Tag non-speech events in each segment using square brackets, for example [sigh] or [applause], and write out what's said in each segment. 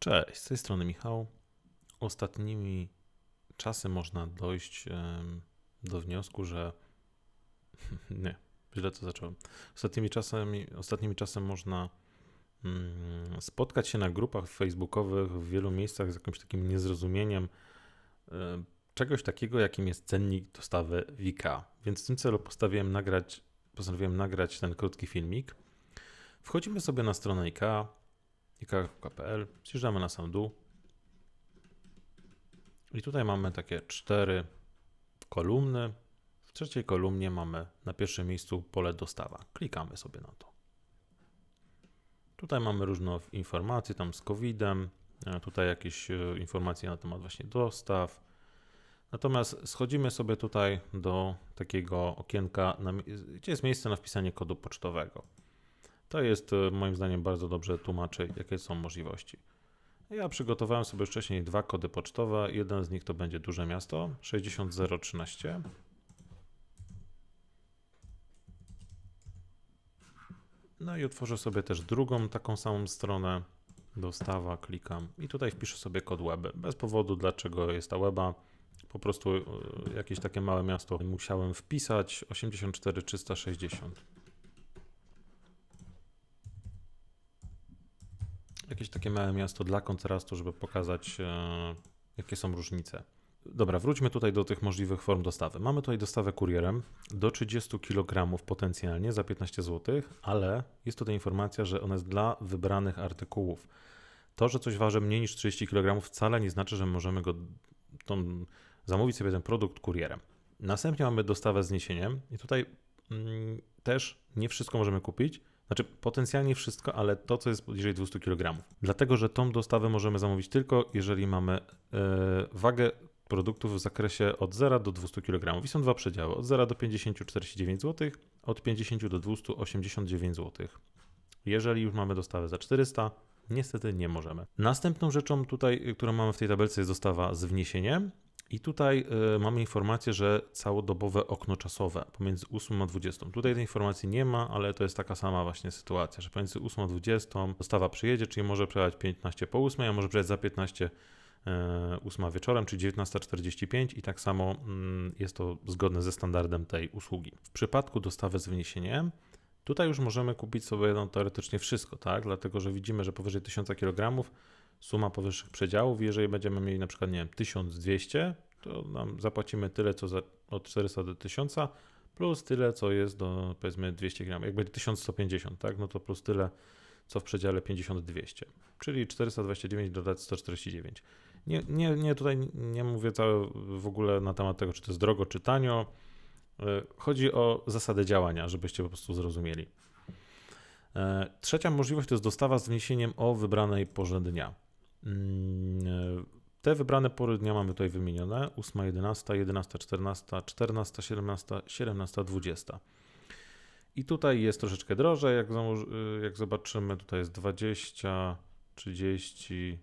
Cześć, z tej strony Michał. Ostatnimi czasy można dojść do wniosku, że. [laughs] Nie, źle to zacząłem. Ostatnimi czasami, ostatnimi czasem można mm, spotkać się na grupach facebookowych w wielu miejscach z jakimś takim niezrozumieniem em, czegoś takiego, jakim jest cennik dostawy Wika. Więc w tym celu postawiłem nagrać, postanowiłem nagrać ten krótki filmik. Wchodzimy sobie na stronę IKEA, IKEA.pl, zjeżdżamy na sam dół. I tutaj mamy takie cztery kolumny. W trzeciej kolumnie mamy na pierwszym miejscu pole dostawa. Klikamy sobie na to. Tutaj mamy różne informacje tam z COVID-em, e, tutaj jakieś e, informacje na temat właśnie dostaw. Natomiast schodzimy sobie tutaj do takiego okienka, gdzie jest miejsce na wpisanie kodu pocztowego. To jest e, moim zdaniem bardzo dobrze tłumaczy, jakie są możliwości. Ja przygotowałem sobie wcześniej dwa kody pocztowe. Jeden z nich to będzie duże miasto 60013. No i otworzę sobie też drugą taką samą stronę. Dostawa, klikam i tutaj wpiszę sobie kod web. Bez powodu, dlaczego jest ta weba. Po prostu e, jakieś takie małe miasto musiałem wpisać 84360. Jakieś takie małe miasto dla kontrastu, żeby pokazać, e, jakie są różnice. Dobra, wróćmy tutaj do tych możliwych form dostawy. Mamy tutaj dostawę kurierem do 30 kg potencjalnie za 15 zł, ale jest tutaj informacja, że ona jest dla wybranych artykułów. To, że coś waży mniej niż 30 kg wcale nie znaczy, że możemy go tą, zamówić sobie ten produkt kurierem. Następnie mamy dostawę z i tutaj mm, też nie wszystko możemy kupić, znaczy potencjalnie wszystko, ale to, co jest poniżej 200 kg. Dlatego, że tą dostawę możemy zamówić tylko, jeżeli mamy e, wagę produktów w zakresie od 0 do 200 kg. I są dwa przedziały. Od 0 do 50 49 zł, od 50 do 200 89 zł. Jeżeli już mamy dostawę za 400, niestety nie możemy. Następną rzeczą tutaj, którą mamy w tej tabelce jest dostawa z wniesieniem. I tutaj y, mamy informację, że całodobowe okno czasowe pomiędzy 8 a 20. Tutaj tej informacji nie ma, ale to jest taka sama właśnie sytuacja, że pomiędzy 8 a 20 dostawa przyjedzie, czyli może przyjechać 15 po 8, a może przyjechać za 15 y, 8 wieczorem, czyli 19.45 i tak samo y, jest to zgodne ze standardem tej usługi. W przypadku dostawy z wniesieniem Tutaj już możemy kupić sobie no, teoretycznie wszystko, tak? Dlatego, że widzimy, że powyżej 1000 kg suma powyższych przedziałów. Jeżeli będziemy mieli na przykład, nie wiem, 1200, to nam zapłacimy tyle, co za, od 400 do 1000, plus tyle, co jest do powiedzmy 200 gram. Jak będzie 1150, tak, no to plus tyle, co w przedziale 50-200, czyli 429 dodać 149. Nie, nie, nie, tutaj nie mówię całe w ogóle na temat tego, czy to jest drogo, czy tanio. Chodzi o zasadę działania, żebyście po prostu zrozumieli. E, trzecia możliwość to jest dostawa z wniesieniem o wybranej porze dnia. Mm, te wybrane pory dnia mamy tutaj wymienione: 8, 11, 11, 14, 14, 17, 17, 20. I tutaj jest troszeczkę drożej, jak, jak zobaczymy, tutaj jest 20, 30,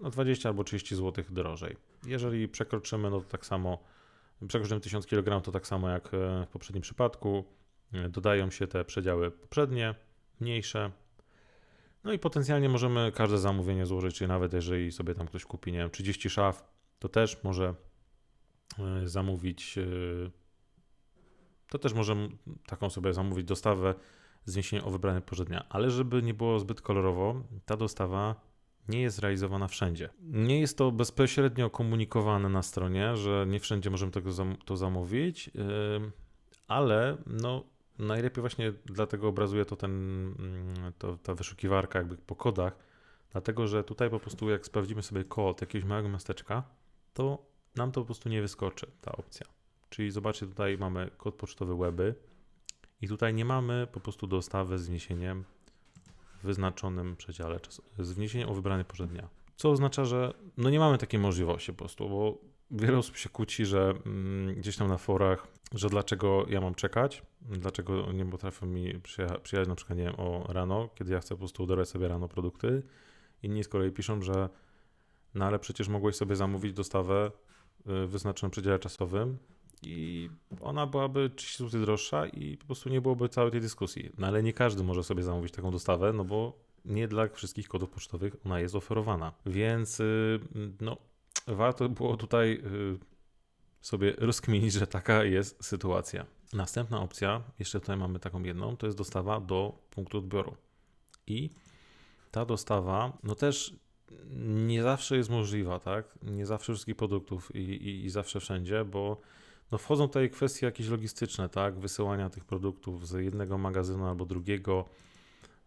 no 20 albo 30 zł drożej. Jeżeli przekroczymy, no to tak samo, przekroczymy 1000 kg, to tak samo jak w poprzednim przypadku, dodają się te przedziały poprzednie, mniejsze, no i potencjalnie możemy każde zamówienie złożyć, czyli nawet jeżeli sobie tam ktoś kupi, nie wiem, 30 szaf, to też może e, zamówić, e, to też może taką sobie zamówić dostawę z o wybrane porze dnia. Ale żeby nie było zbyt kolorowo, ta dostawa nie jest realizowana wszędzie. Nie jest to bezpośrednio komunikowane na stronie, że nie wszędzie możemy tego to zamówić, ale no, najlepiej właśnie dlatego obrazuje to ten, mm, to, ta wyszukiwarka jakby po kodach, dlatego że tutaj po prostu jak sprawdzimy sobie kod jakiegoś małego miasteczka, to nam to po prostu nie wyskoczy ta opcja. Czyli zobaczcie, tutaj mamy kod pocztowy weby i tutaj nie mamy po prostu dostawy z wniesieniem w wyznaczonym przedziale czasu, z wniesieniem o wybrany porze dnia. Co oznacza, że no nie mamy takiej możliwości po prostu, bo wiele osób się kłóci, że mm, gdzieś tam na forach, że dlaczego ja mam czekać, dlaczego nie potrafią mi przyjechać, przyjechać na przykład, nie wiem, o rano, kiedy ja chcę po prostu odebrać sobie rano produkty. Inni z kolei piszą, że no ale przecież mogłeś sobie zamówić dostawę y, w wyznaczonym przedziale czasowym i ona byłaby 30 zł droższa i po prostu nie byłoby całej tej dyskusji. No ale nie każdy może sobie zamówić taką dostawę, no bo nie dla wszystkich kodów pocztowych ona jest oferowana. Więc y, no, warto było tutaj y, sobie rozkminić, że taka jest sytuacja. Następna opcja, jeszcze tutaj mamy taką jedną, to jest dostawa do punktu odbioru. I ta dostawa, no też nie zawsze jest możliwa, tak? Nie zawsze wszystkich produktów i, i, i zawsze wszędzie, bo no wchodzą tutaj kwestie jakieś logistyczne, tak? Wysyłania tych produktów z jednego magazynu albo drugiego.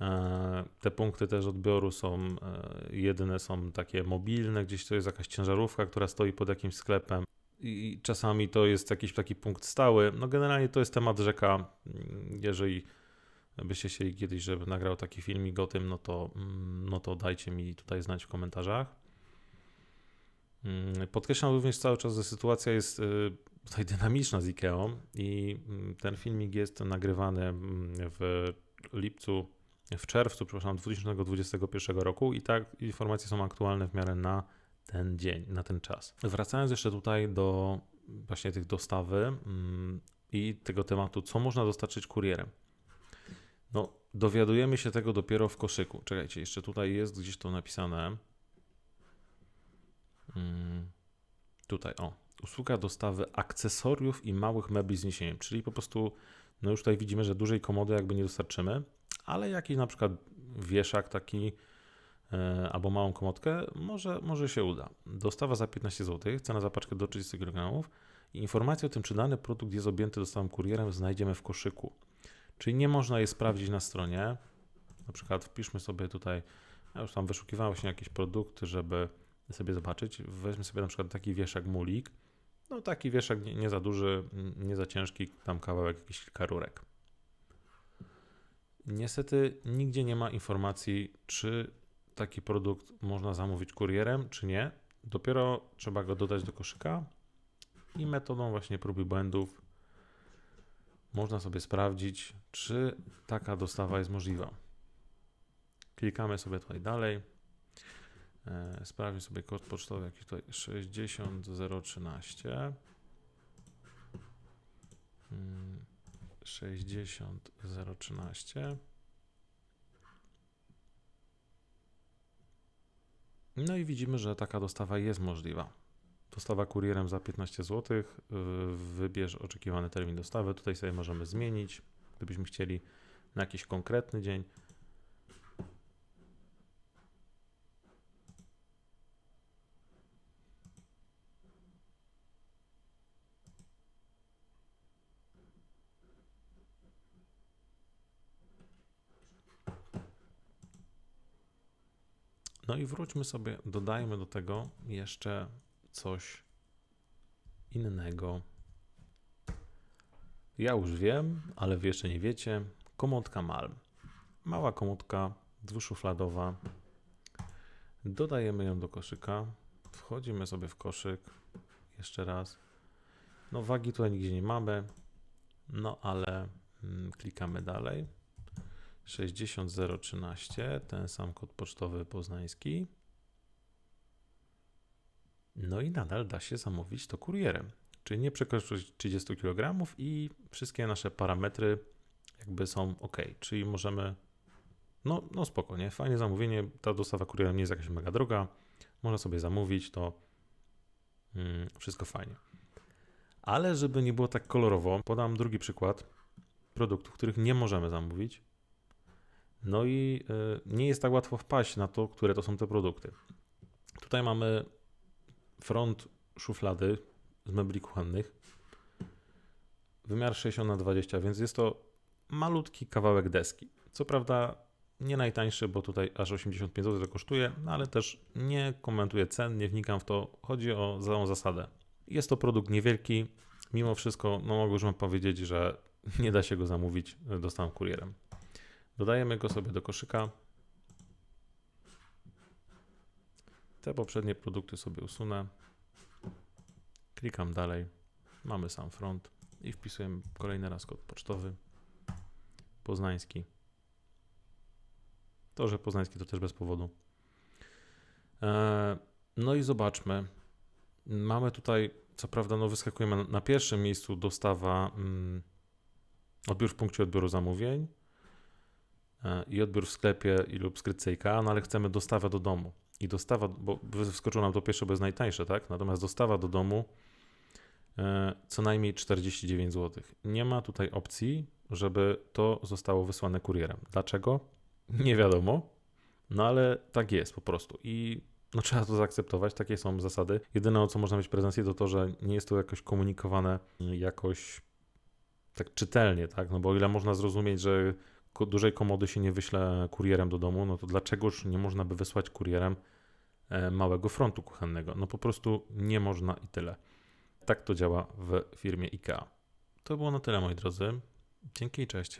E, te punkty też odbioru są, e, jedyne są takie mobilne, gdzieś to jest jakaś ciężarówka, która stoi pod jakimś sklepem i czasami to jest jakiś taki punkt stały. No generalnie to jest temat rzeka. Jeżeli byście chcieli kiedyś, żeby nagrał taki filmik o tym, no to, no to dajcie mi tutaj znać w komentarzach. Mm, podkreślam również cały czas, że sytuacja jest y, tutaj dynamiczna z IKEA i mm, ten filmik jest nagrywany mm, w lipcu, w czerwcu, przepraszam, 2021 roku i tak informacje są aktualne w miarę na ten dzień, na ten czas. Wracając jeszcze tutaj do właśnie tych dostawy i tego tematu, co można dostarczyć kurierem. No, dowiadujemy się tego dopiero w koszyku. Czekajcie, jeszcze tutaj jest gdzieś to napisane. Hmm, tutaj, o. Usługa dostawy akcesoriów i małych mebli z niesieniem, czyli po prostu, no już tutaj widzimy, że dużej komody jakby nie dostarczymy, ale jakiś na przykład wieszak taki e, albo małą komodkę może, może się uda. Dostawa za 15 zł, cena za paczkę do 30 kg. Informacje o tym, czy dany produkt jest objęty dostawą kurierem, znajdziemy w koszyku. Czyli nie można je sprawdzić na stronie. Na przykład wpiszmy sobie tutaj, ja już tam wyszukiwało się jakieś produkty, żeby sobie zobaczyć. Weźmy sobie na przykład taki wieszak mulik. No taki wieszak nie, nie za duży, nie za ciężki, tam kawałek jakiś kilka rurek. Niestety nigdzie nie ma informacji, czy taki produkt można zamówić kurierem, czy nie. Dopiero trzeba go dodać do koszyka i metodą właśnie prób i błędów można sobie sprawdzić, czy taka dostawa jest możliwa. Klikamy sobie tutaj dalej. E, sprawdźmy sobie kod pocztowy, jaki tutaj 60013. 60013. No i widzimy, że taka dostawa jest możliwa. Dostawa kurierem za 15 zł. Wybierz oczekiwany termin dostawy. Tutaj sobie możemy zmienić, gdybyśmy chcieli na jakiś konkretny dzień. No i wróćmy sobie, dodajmy do tego jeszcze coś innego. Ja już wiem, ale wy jeszcze nie wiecie. Komodka Malm. Mała komodka dwuszufladowa. Dodajemy ją do koszyka. Wchodzimy sobie w koszyk. Jeszcze raz. No wagi tutaj nigdzie nie mamy. No ale mm, klikamy dalej. 60013, ten sam kod pocztowy poznański. No i nadal da się zamówić to kurierem, czyli nie przekroczyć 30 kg i wszystkie nasze parametry jakby są ok, czyli możemy, no, no spokojnie, fajnie zamówienie, ta dostawa kurierem nie jest jakaś mega droga, można sobie zamówić, to mm, wszystko fajnie. Ale żeby nie było tak kolorowo, podam drugi przykład produktów, których nie możemy zamówić. No i y, nie jest tak łatwo wpaść na to, które to są te produkty. Tutaj mamy front szuflady z mebli kuchennych. Wymiar 60 na 20, więc jest to malutki kawałek deski. Co prawda nie najtańszy, bo tutaj aż 85 zł to kosztuje, no ale też nie komentuję cen, nie wnikam w to. Chodzi o całą zasadę. Jest to produkt niewielki, mimo wszystko, no mogę już wam powiedzieć, że nie da się go zamówić dostawą kurierem. Dodajemy go sobie do koszyka. Te poprzednie produkty sobie usunę. Klikam dalej. Mamy sam front i wpisujemy kolejny raz kod pocztowy. Poznański. To, że poznański to też bez powodu. E, no i zobaczmy. Mamy tutaj, co prawda, no wyskakujemy na pierwszym miejscu dostawa, mm, odbiór w punkcie odbioru zamówień. E, i odbiór w sklepie i lub skrytce no ale chcemy dostawę do domu. I dostawa, bo wyskoczyło nam to pierwsze, bo jest najtańsze, tak? Natomiast dostawa do domu e, co najmniej 49 zł. Nie ma tutaj opcji, żeby to zostało wysłane kurierem. Dlaczego? Nie wiadomo, no ale tak jest po prostu. I no trzeba to zaakceptować, takie są zasady. Jedyne o co można mieć pretensje to to, że nie jest to jakoś komunikowane jakoś tak czytelnie, tak? No bo o ile można zrozumieć, że dużej komody się nie wyśle kurierem do domu, no to dlaczegoż nie można by wysłać kurierem e, małego frontu kuchennego? No po prostu nie można i tyle. Tak to działa w firmie IKEA. To było na tyle, moi drodzy. Dzięki i cześć.